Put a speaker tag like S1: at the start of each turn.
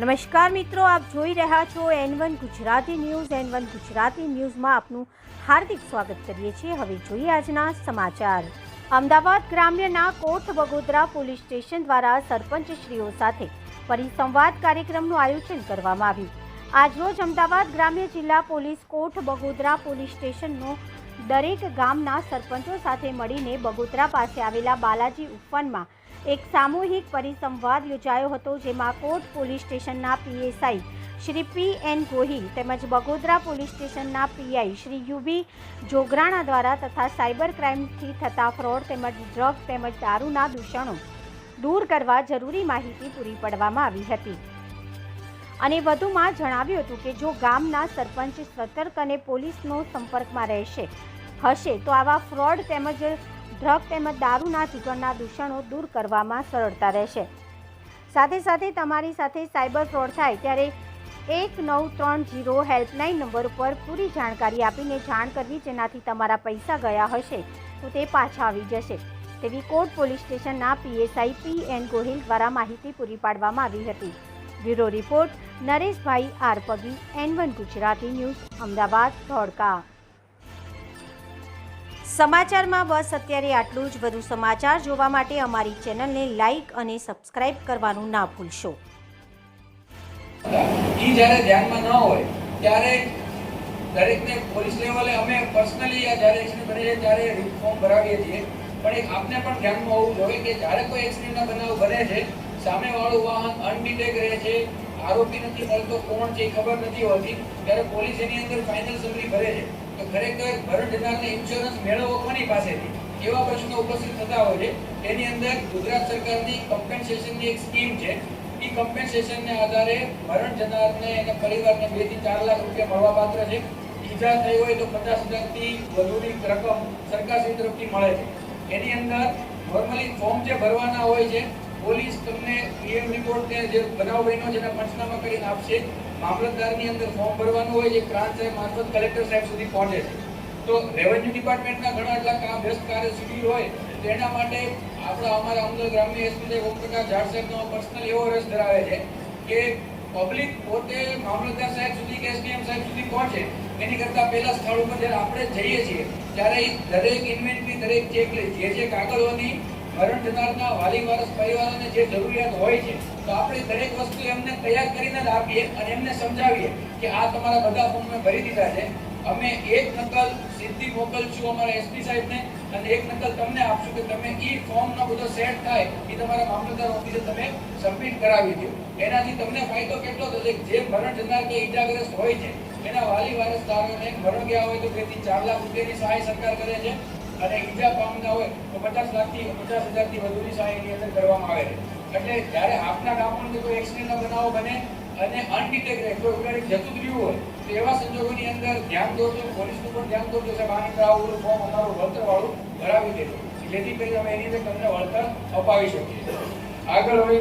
S1: નમસ્કાર મિત્રો, આપ જોઈ રહ્યા છો N one Gujarati news. N one Gujarati ન્યૂઝમાં આપનું હાર્દિક સ્વાગત કરીએ છીએ. હવે જોઈએ આજના સમાચાર. અમદાવાદ ગ્રામ્યના કોટ બગોદરા પોલીસ સ્ટેશન દ્વારા સરપંચશ્રીઓ સાથે પરિસંવાદ કાર્યક્રમનું આયોજન કરવામાં આવ્યું. આજરોજ અમદાવાદ ગ્રામ્ય જિલ્લા પોલીસ કોટ બગોદરા પોલીસ સ્ટેશનનો દરેક ગામના સરપંચો સાથે મળીને બગોદરા પાસે આવેલા બાલાજી ઉપવનમાં એક સામૂહિક પરિસંવાદ યોજાયો હતો, જેમાં કોટ પોલીસ સ્ટેશનના PSI Shri P N Gohil તેમજ બગોદરા પોલીસ સ્ટેશનના PI Shri U B Jograna દ્વારા તથા સાયબર ક્રાઇમથી થતા ફ્રોડ તેમજ ડ્રગ તેમજ દારૂના દૂષણો દૂર કરવા જરૂરી માહિતી પૂરી પાડવામાં આવી હતી. અને વધુમાં જણાવ્યું હતું કે, જો ગામના સરપંચ સતર્ક અને પોલીસનો સંપર્કમાં રહેશે, હશે, તો આવા ફ્રોડ તેમજ ડ્રગ તેમજ દારૂના જુગારના દૂષણો દૂર કરવામાં સરળતા રહેશે. સાથે સાથે તમારી સાથે સાયબર ફ્રોડ થાય ત્યારે એક નવ ત્રણ જીરો હેલ્પલાઇન નંબર ઉપર પૂરી જાણકારી આપીને જાણ કરવી જેનાથી તમારા પૈસા ગયા હશે તો તે પાછા આવી જશે. તેવી કોટ પોલીસ સ્ટેશનના પીએસઆઈ પી એન ગોહિલ દ્વારા માહિતી પૂરી પાડવામાં આવી હતી. Bureau report Nareshbhai R Pagi, N one Gujarati news, Ahmedabad, Dholka. સમાચારમાં બસ, અત્યારે આટલું જ. વધુ સમાચાર જોવા માટે અમારી ચેનલને લાઇક અને સબસ્ક્રાઇબ કરવાનું ના ભૂલશો.
S2: ઈ જ્યારે ધ્યાનમાં ન હોય, ત્યારે દરેકને પોલીસ લેવલે અમે પર્સનલી આ જ્યારે એક્સિડન્ટ બને છે ત્યારે ફોર્મ ભરાવીએ છીએ. પણ એક આપને પણ ધ્યાનમાં હોવું જોઈએ કે જ્યારે કોઈ એક્સિડન્ટના બનાવ બને છે, સામેવાળું વાહન અનડિટેક રહે છે, આરોપી નથી મળતો, કોણ છે એ ખબર નથી હોતી, ત્યારે પોલીસ એની અંદર ફાઇનલ સમરી ભરે છે. તો ખરેખર ભરણ જનારને ઇન્સ્યોરન્સ મેળવવો કોની પાસેથી? એવા પ્રશ્નો ઉપસ્થિત થતા હોય છે. એની અંદર ગુજરાત સરકારની કમ્પેન્સેશનની એક સ્કીમ છે. એ કમ્પેન્સેશનને આધારે ભરણ જનારને એના પરિવારને બેથી ચાર લાખ રૂપિયા મળવા પાત્ર છે. ઈજા થઈ હોય તો પચાસ હજારથી વધુની રકમ સરકારશ્રી તરફથી મળે છે. એની અંદર નોર્મલી ફોર્મ જે ભરવાના હોય છે પોલીસ તમને પીએમ રિપોર્ટ ને જે બનાવ બન્યો છે એના પંચનામા કરીને આપશે. મામલતદારની અંદર ફોર્મ ભરવાનું હોય, જે પ્રાંત સાહેબ, મારફત કલેક્ટર સાહેબ સુધી પહોંચે છે. તો રેવન્યુ ડિપાર્ટમેન્ટના ઘણા એટલા કામ વ્યસ્ત કાર્ય શિબિર હોય તો માટે આપણા અમારા અમદાવાદ ગ્રામ્ય એસપી સાહેબ ઓમપ્રકાશ ઝાડ સાહેબનો પર્સનલ એવો રસ ધરાવે છે કે પબ્લિક પોતે મામલતદાર સાહેબ સુધી કે એસડીએમ સાહેબ સુધી પહોંચે. એની કરતાં પહેલા સ્થળ ઉપર જ્યારે આપણે જઈએ છીએ, ત્યારે દરેક ઇન્વેન્ટરી દરેક ચેકલિસ્ટ જે જે કાગળોની મરણ જનારના વાલી વારસ પરિવારોને જે જરૂરિયાત હોય છે, તો આપણે દરેક વસ્તુ એમને તૈયાર કરીને જ આપીએ અને એમને સમજાવીએ કે આ તમારા બધા ફોર્મ મેં ભરી દીધા છે. અમે એક નકલ સીધી મોકલશું અમારા એસપી સાહેબને અને એક નકલ તમને આપશું કે તમે એ ફોર્મનો બધો સેટ થાય એ તમારા મામલતદાર ઓફિસે તમે સબમિટ કરાવી દો. એનાથી તમને ફાયદો કેટલો થશે? જે મરણ જનાર કે ઈજાગ્રસ્ત હોય છે, એના વાલી વારસદારોને મરણ ગયા હોય તો બેથી ચાર લાખ રૂપિયાની સહાય સરકાર કરે છે. અને ઈજા પામતા હોય તો પચાસ લાખથી, પચાસ હજારથી વધુની સહાય એની અંદર કરવામાં આવે છે. એટલે જ્યારે આપના ગામમાં કોઈ એક્સિડન્ટના બનાવો બને અને અનડિટેક રહે કોઈ ઉડાડી જતું રહ્યું હોય, તો એવા સંજોગોની અંદર ધ્યાન દોરજો, પોલીસનું પણ ધ્યાન દોરજો, સાહેબ. આની અંદર આવું ફોર્મ અમારું વળતરવાળું ભરાવી દેજો. જેથી કરી અમે એની અંદર તમને વળતર અપાવી શકીએ. આગળ હોય